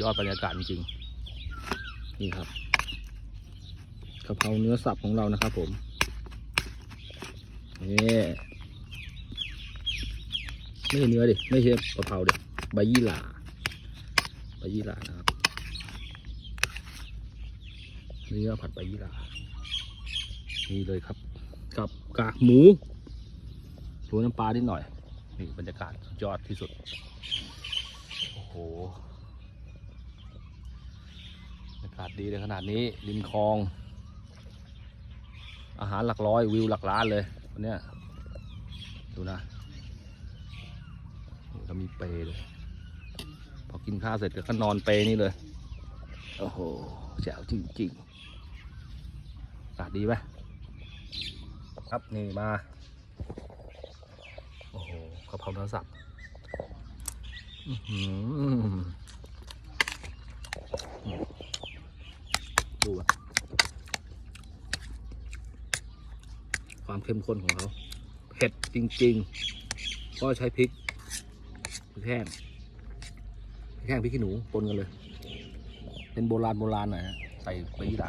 ยอดบรรยากาศจริงนี่ครับกะเพราเนื้อสับของเรานะครับผมนี่ไม่ใช่เนื้อดิไม่ใช่กะเพราดิใบยี่หร่าใบยี่หร่านะครับเนื้อผัดใบยี่หร่านี่เลยครับ กับกากหมูโรยน้ำปลานิดหน่อยนี่บรรยากาศยอดที่สุดโอ้โหากาศดีเลยขนาดนี้ริมคลอง อาหารหลักร้อยวิวหลักล้านเลยวันนี้ดูนะก็มีเปรเลยพอกินข้าวเสร็จก็นอนเปรนี่เลย โอ้โหแจ๋วจริงๆอากาศดีไหมครับนี่มา โอ้โหกระเพราเนื้อสับอื ดูอะความเข้มข้นของเขาเผ็ดจริงๆ ก็ใช้พริกพริกแห้งพริกแห้งพริกขี้หนูปนกันเลย เป็นโบราณโบราณหน่อยฮะใส่ใบยี่หร่า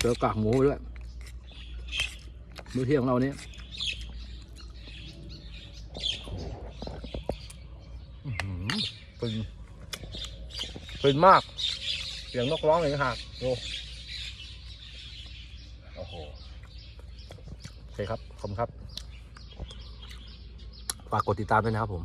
เจอกากหมูด้วยมื้อเที่ยงของเราเนี่ยอื้อหือเป็นป็นมาก เสียงนกร้องเลยหักดูโอ้โหโอเคครับ ขอบคุณครับ ฝากกดติดตามด้วยนะครับผม